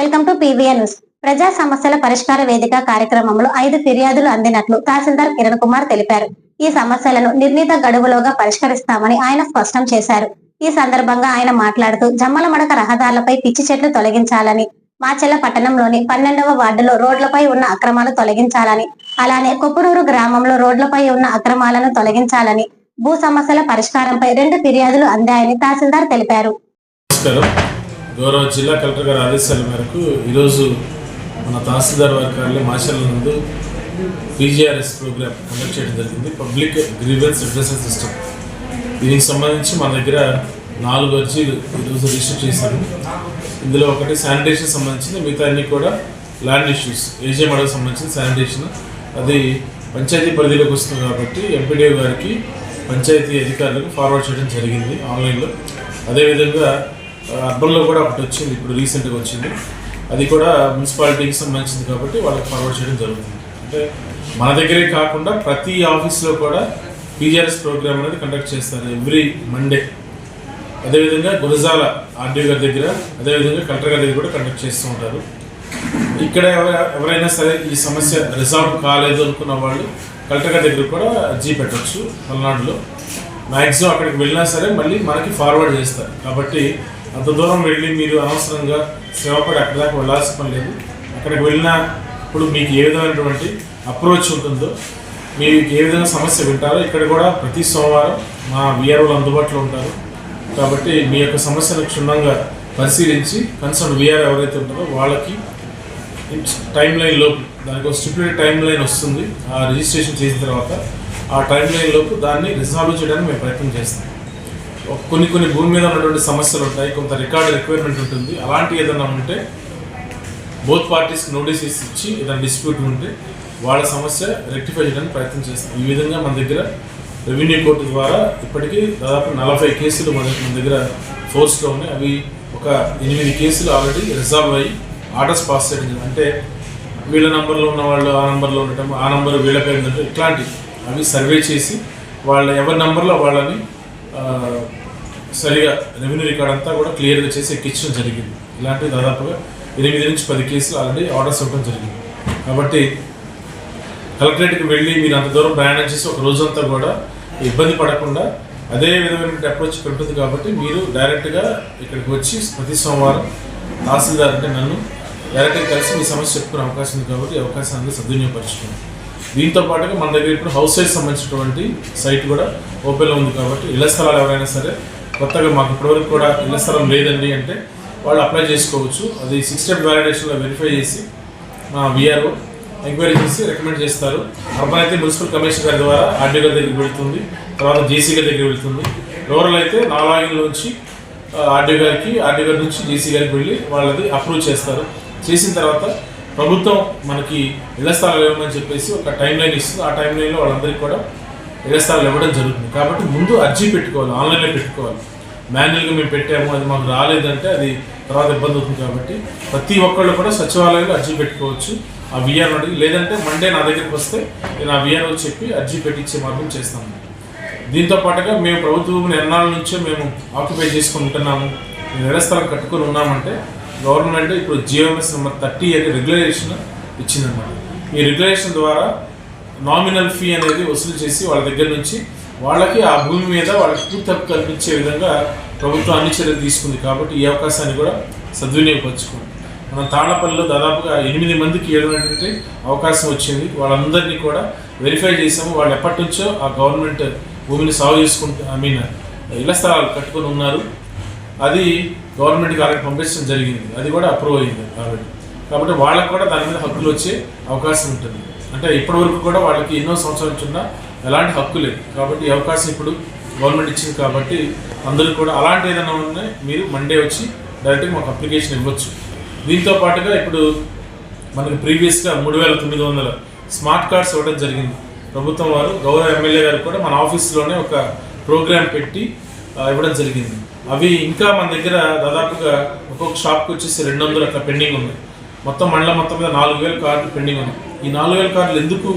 Welcome to PVN news. ప్రజా సమస్యల పరిష్కార వేదిక కార్యక్రమంలో ఐదు ఫిర్యాదులు అందినట్లు తహసీల్దార్ కిరణ్ కుమార్ తెలిపారు. ఈ సమస్యలను నిర్ణీత గడువులోగా పరిష్కరిస్తామని ఆయన స్పష్టం చేశారు. ఈ సందర్భంగా ఆయన మాట్లాడుతూ జమ్మల మడక రహదారులపై పిచ్చి చెట్లు తొలగించాలని మాచెల్ల పట్టణంలోని పన్నెండవ వార్డులో రోడ్లపై ఉన్న అక్రమాలు తొలగించాలని అలానే కొప్పురూరు గ్రామంలో రోడ్లపై ఉన్న అక్రమాలను తొలగించాలని భూ సమస్యల పరిష్కారంపై రెండు ఫిర్యాదులు అందాయని తహసీల్దార్ తెలిపారు. గౌరవ జిల్లా కలెక్టర్ గారి ఆదేశాల మేరకు ఈరోజు మన తహసీల్దార్ వారి కార్యాలయం మాచర్ల నందు పీజీఆర్ఎస్ ప్రోగ్రామ్ కండక్ట్ చేయడం జరిగింది. Public grievance represent system. దీనికి సంబంధించి మన దగ్గర నాలుగు అర్జీలు ఈరోజు రిజిస్టర్ చేశాము ఇందులో ఒకటి శానిటేషన్ సంబంధించింది మిగతా అన్ని కూడా ల్యాండ్ ఇష్యూస్ ఏజే మడకు సంబంధించిన శానిటేషన్. అది పంచాయతీ పరిధిలోకి వస్తుంది కాబట్టి ఎంపీడీఓ గారికి పంచాయతీ అధికారులకు ఫార్వర్డ్ చేయడం జరిగింది ఆన్లైన్లో. అదేవిధంగా అర్బన్లో కూడా ఒకటి వచ్చింది ఇప్పుడు రీసెంట్గా వచ్చింది. అది కూడా మున్సిపాలిటీకి సంబంధించింది కాబట్టి వాళ్ళకి ఫార్వర్డ్ చేయడం జరుగుతుంది. అంటే మన దగ్గరే కాకుండా ప్రతి ఆఫీస్లో కూడా పీజీఆర్ఎస్ ప్రోగ్రామ్ అనేది కండక్ట్ చేస్తారు ఎవ్రీ మండే. అదేవిధంగా గురజాల ఆర్డీఓ గారి దగ్గర అదేవిధంగా కలెక్టర్ గారి దగ్గర కూడా కండక్ట్ చేస్తూ ఉంటారు. ఇక్కడ ఎవరైనా సరే ఈ సమస్య రిజాల్వ్ కాలేదు అనుకున్న వాళ్ళు కలెక్టర్ గారి దగ్గర కూడా అర్జీ పెట్టవచ్చు పల్నాడులో మ్యాక్సిమం అక్కడికి వెళ్ళినా సరే మళ్ళీ మనకి ఫార్వర్డ్ చేస్తారు. కాబట్టి అంత దూరం వెళ్ళి మీరు అనవసరంగా శ్రమపడి అక్కడి దాకా వెళ్ళాల్సిన పని లేదు. అక్కడికి వెళ్ళినప్పుడు మీకు ఏ విధమైనటువంటి అప్రోచ్ ఉంటుందో మీకు ఏ విధంగా సమస్య వింటారో ఇక్కడ కూడా ప్రతి సోమవారం మా విఆర్ఓలు అందుబాటులో ఉంటారు. కాబట్టి మీ యొక్క సమస్యను క్షుణ్ణంగా పరిశీలించి కన్సర్న్ విఆర్ ఎవరైతే ఉంటారో వాళ్ళకి టైం లైన్ లోపు దానికి ఒక స్టిప్యులేట్ టైం లైన్ వస్తుంది. ఆ రిజిస్ట్రేషన్ చేసిన తర్వాత ఆ టైం లైన్ లోపు దాన్ని రిజాల్వ్ చేయడానికి మేము ప్రయత్నం చేస్తాం. కొన్ని కొన్ని భూమి మీద ఉన్నటువంటి సమస్యలు ఉంటాయి కొంత రికార్డు రిక్వైర్మెంట్ ఉంటుంది. అలాంటి ఏదైనా ఉంటే బోత్ పార్టీస్కి నోటీసెస్ ఇచ్చి ఏదైనా డిస్ప్యూట్ ఉంటే వాళ్ళ సమస్య రెక్టిఫై చేయడానికి ప్రయత్నం చేస్తాం. ఈ విధంగా మన దగ్గర రెవెన్యూ కోర్టు ద్వారా ఇప్పటికీ దాదాపు నలభై కేసులు మన మన దగ్గర ఫోర్స్లో ఉన్నాయి. అవి ఒక ఎనిమిది కేసులు ఆల్రెడీ రిజాల్వ్ అయ్యి ఆర్డర్స్ పాస్ చేయడం అంటే వీళ్ళ నంబర్లో ఉన్న వాళ్ళు ఆ నంబర్లో ఉండటం ఆ నంబర్ వీళ్ళ పేరు ఉండటం ఇట్లాంటివి అవి సర్వే చేసి వాళ్ళ ఎవరి నంబర్లో వాళ్ళని సరిగా రెవెన్యూ రికార్డ్ అంతా కూడా క్లియర్గా చేసి ఎక్కించడం జరిగింది. ఇలాంటివి దాదాపుగా ఎనిమిది నుంచి పది కేసులు ఆల్రెడీ ఆర్డర్స్ ఇవ్వడం జరిగింది. కాబట్టి కలెక్టరేట్కి వెళ్ళి మీరు అంత దూరం ప్రయాణం చేసి ఒక రోజంతా కూడా ఇబ్బంది పడకుండా అదే విధమైన అప్రోచ్ ఉంటుంది కాబట్టి మీరు డైరెక్ట్గా ఇక్కడికి వచ్చి ప్రతి సోమవారం తహసీల్దార్ అంటే నన్ను డైరెక్ట్గా కలిసి మీ సమస్య చెప్పుకునే అవకాశం ఉంది కాబట్టి ఈ అవకాశాన్ని సద్వినియోగపరచుకోండి దీంతో పాటుగా మన దగ్గర ఇప్పుడు హౌస్ సైడ్ సంబంధించినటువంటి సైట్ కూడా ఓపెన్లో ఉంది కాబట్టి ఇళ్ళ స్థలాలు ఎవరైనా సరే కొత్తగా మాకు ఇప్పటివరకు కూడా ఇళ్ళ స్థలం లేదండి అంటే వాళ్ళు అప్లై చేసుకోవచ్చు. అది సిక్స్ స్టెప్ వ్యాలిడేషన్లో వెరిఫై చేసి మా విఆర్ఓ ఎంక్వైరీ చేసి రికమెండ్ చేస్తారు. అర్బన్ అయితే మున్సిపల్ కమిషనర్ గారి ద్వారా ఆర్డీఓ దగ్గరికి వెళ్తుంది. తర్వాత జేసీ గారి దగ్గరికి వెళ్తుంది. రూరల్ అయితే నా ఆర్డీఓ ఆర్డీ గారికి ఆర్డీ గారి నుంచి జేసీ గారికి వెళ్ళి వాళ్ళది అప్రూవ్ చేస్తారు. చేసిన తర్వాత ప్రభుత్వం మనకి ఇళ్ళ స్థలాలు ఇవ్వమని చెప్పేసి ఒక టైం లైన్ ఇస్తుంది. ఆ టైం లైన్లో వాళ్ళందరికీ కూడా ఇళ్ళ స్థలాలు ఇవ్వడం జరుగుతుంది. కాబట్టి ముందు అర్జీ పెట్టుకోవాలి ఆన్లైన్లో పెట్టుకోవాలి. మాన్యువల్గా మేము పెట్టాము అది మాకు రాలేదంటే అది తర్వాత ఇబ్బంది అవుతుంది కాబట్టి ప్రతి ఒక్కళ్ళు కూడా సచివాలయంలో అర్జీ పెట్టుకోవచ్చు. ఆ విఆర్ అడిగి లేదంటే మండే నా దగ్గరికి వస్తే నేను ఆ విఆర్ఓ చెప్పి అర్జీ పెట్టించే మార్గం చేస్తాము. దీంతో పాటుగా మేము ప్రభుత్వం భూమిని ఎన్నాళ్ళ మేము ఆక్యుపై చేసుకొని ఉంటున్నాము. మేము ఇళ్ళ కట్టుకొని ఉన్నామంటే గవర్నమెంట్ ఇప్పుడు జియోఎంఎస్ నెంబర్ థర్టీ అనే రెగ్యులేషన్ ఇచ్చిందన్నమాట. ఈ రెగ్యులేషన్ ద్వారా నామినల్ ఫీ అనేది వసూలు చేసి వాళ్ళ దగ్గర నుంచి వాళ్ళకి ఆ భూమి మీద వాళ్ళకి పూర్తి హక్కు కల్పించే విధంగా ప్రభుత్వం అన్ని చర్యలు తీసుకుంది కాబట్టి ఈ అవకాశాన్ని కూడా సద్వినియోగపరచుకోండి మనం తాళ్ళపల్లిలో దాదాపుగా ఎనిమిది మందికి ఏమైనటువంటి అవకాశం వచ్చింది. వాళ్ళందరినీ కూడా వెరిఫై చేసాము వాళ్ళు ఎప్పటి నుంచో ఆ గవర్నమెంట్ భూమిని సాగు చేసుకుంటూ ఐ మీన్ ఇళ్ళ స్థలాలు కట్టుకొని ఉన్నారు. అది గవర్నమెంట్కి ఆల్రెడీ పంపించడం జరిగింది. అది కూడా అప్రూవ్ అయింది కాబట్టి కాబట్టి వాళ్ళకు కూడా దాని మీద హక్కులు వచ్చే అవకాశం ఉంటుంది. అంటే ఇప్పటివరకు కూడా వాళ్ళకి ఎన్నో సంవత్సరాల నుంచి ఎలాంటి హక్కు లేదు. కాబట్టి ఈ అవకాశం ఇప్పుడు గవర్నమెంట్ ఇచ్చింది కాబట్టి అందరూ కూడా అలాంటి ఏదైనా ఉన్నాయి మీరు మండే వచ్చి డైరెక్ట్గా మాకు అప్లికేషన్ ఇవ్వచ్చు. దీంతో పాటుగా ఇప్పుడు మనకి ప్రీవియస్గా మూడు వేల తొమ్మిది వందల స్మార్ట్ కార్డ్స్ ఇవ్వడం జరిగింది. ప్రభుత్వం వారు గౌరవ ఎమ్మెల్యే గారు కూడా మన ఆఫీస్లోనే ఒక ప్రోగ్రామ్ పెట్టి ఇవ్వడం జరిగింది. అవి ఇంకా మన దగ్గర దాదాపుగా ఒక్కొక్క షాప్కి వచ్చేసి రెండు వందలు అట్లా పెండింగ్ ఉన్నాయి మొత్తం మండలం మొత్తం మీద నాలుగు వేల కార్డులు పెండింగ్ ఉన్నాయి. ఈ నాలుగు వేల కార్డులు ఎందుకు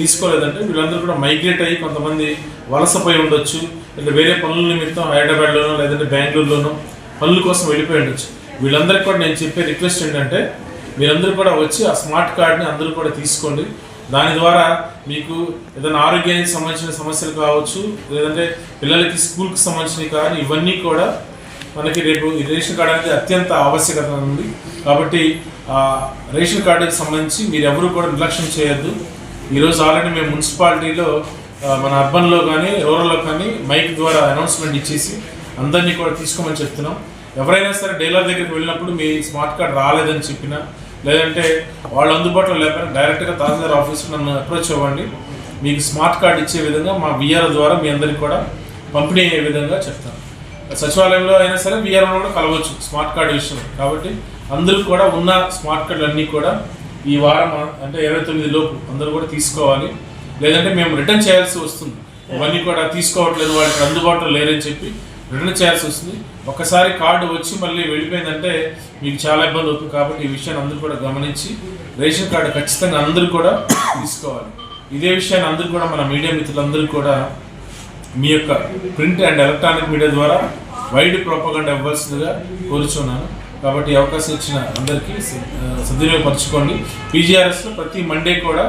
తీసుకోలేదంటే వీళ్ళందరూ కూడా మైగ్రేట్ అయ్యి కొంతమంది వలసపోయి ఉండొచ్చు లేదా వేరే పనుల నిమిత్తం హైదరాబాద్లోనో లేదంటే బెంగళూరులోనో పనుల కోసం వెళ్ళిపోయి ఉండొచ్చు. వీళ్ళందరికీ కూడా నేను చెప్పే రిక్వెస్ట్ ఏంటంటే మీరందరూ కూడా వచ్చి ఆ స్మార్ట్ కార్డ్ని అందరూ కూడా తీసుకోండి. దాని ద్వారా మీకు ఏదైనా ఆరోగ్యానికి సంబంధించిన సమస్యలు కావచ్చు లేదంటే పిల్లలకి స్కూల్కి సంబంధించినవి కానీ ఇవన్నీ కూడా మనకి రేపు ఈ రేషన్ కార్డు అనేది అత్యంత ఆవశ్యకత ఉంది. కాబట్టి ఆ రేషన్ కార్డుకి సంబంధించి మీరు ఎవరు కూడా నిర్లక్ష్యం చేయొద్దు. ఈరోజు ఆల్రెడీ మేము మున్సిపాలిటీలో మన అర్బన్లో కానీ రూరల్లో కానీ మైక్ ద్వారా అనౌన్స్మెంట్ ఇచ్చేసి అందరినీ కూడా తీసుకోమని చెప్తున్నాం. ఎవరైనా సరే డీలర్ దగ్గరికి వెళ్ళినప్పుడు మీ స్మార్ట్ కార్డ్ రాలేదని చెప్పినా లేదంటే వాళ్ళు అందుబాటులో లేకపోయినా డైరెక్ట్గా తహసీల్దార్ ఆఫీస్ నన్ను అప్రోచ్ అవ్వండి. మీకు స్మార్ట్ కార్డ్ ఇచ్చే విధంగా మా విఆర్ ద్వారా మీ అందరికి కూడా పంపిణీ అయ్యే విధంగా చెప్తాను సచివాలయంలో అయినా సరే విఆర్ఓ కూడా కలవచ్చు స్మార్ట్ కార్డు విషయం కాబట్టి అందరూ కూడా ఉన్న స్మార్ట్ కార్డులు అన్నీ కూడా ఈ వారం అంటే ఇరవై తొమ్మిది లోపు అందరూ కూడా తీసుకోవాలి. లేదంటే మేము రిటర్న్ చేయాల్సి వస్తుంది. ఇవన్నీ కూడా తీసుకోవట్లేదు వాళ్ళకి అందుబాటులో లేరని చెప్పి రిటర్న్ చేయాల్సి వస్తుంది. ఒకసారి కార్డు వచ్చి మళ్ళీ వెళ్ళిపోయిందంటే మీకు చాలా ఇబ్బంది అవుతుంది కాబట్టి ఈ విషయాన్ని అందరూ కూడా గమనించి రేషన్ కార్డు ఖచ్చితంగా అందరూ కూడా తీసుకోవాలి. ఇదే విషయాన్ని అందరూ కూడా మన మీడియా మిత్రులందరూ కూడా మీ యొక్క ప్రింట్ అండ్ ఎలక్ట్రానిక్ మీడియా ద్వారా వైడ్ ప్రోపగండ ఇవ్వాల్సిందిగా కోరుచున్నాను. కాబట్టి అవకాశం ఇచ్చిన అందరికీ సద్వినియోగపరచుకోండి. పీజీఆర్ఎస్లో ప్రతి మండే కూడా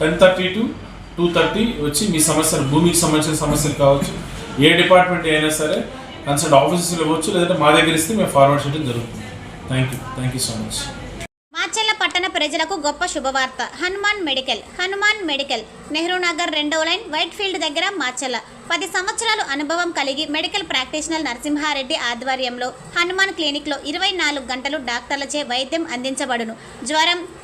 ten thirty to two thirty వచ్చి మీ సమస్యలు భూమికి సంబంధించిన సమస్యలు కావచ్చు ఏ డిపార్ట్మెంట్ అయినా సరే కన్సల్ట్ ఆఫీసెస్లో ఇవ్వచ్చు లేదంటే మా దగ్గర ఇస్తే మేము ఫార్వర్డ్ చేయడం జరుగుతుంది. Thank you thank you so much. Macherla పట్టణ ప్రజలకు గొప్ప శుభవార్త. హనుమాన్ మెడికల్ హనుమాన్ మెడికల్ నెహ్రూ నగర్ రెండవ లైన్ వైట్ ఫీల్డ్ దగ్గర మాచెల్ల పది సంవత్సరాలు అనుభవం కలిగి మెడికల్ ప్రాక్టీషనల్ నరసింహారెడ్డి ఆధ్వర్యంలో హనుమాన్ క్లినిక్లో ఇరవై నాలుగు గంటలు డాక్టర్లచే వైద్యం అందించబడును. జ్వరం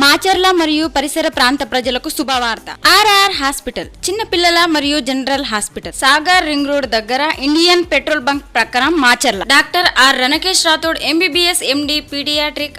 మాచర్ల మరియు పరిసర ప్రాంత ప్రజలకు శుభవార్త. ఆర్ఆర్ హాస్పిటల్ చిన్న పిల్లల మరియు general hospital Sagar ring road దగ్గర ఇండియన్ పెట్రోల్ బంక్ ప్రకారం Macherla. Doctor R Ranakesh Rathod MBBS MD paediatric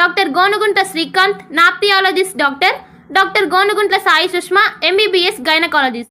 doctor Gonugunta Srikanth nephrologist doctor doctor Gonuguntla Sai Sushma MBBS gynaecologist.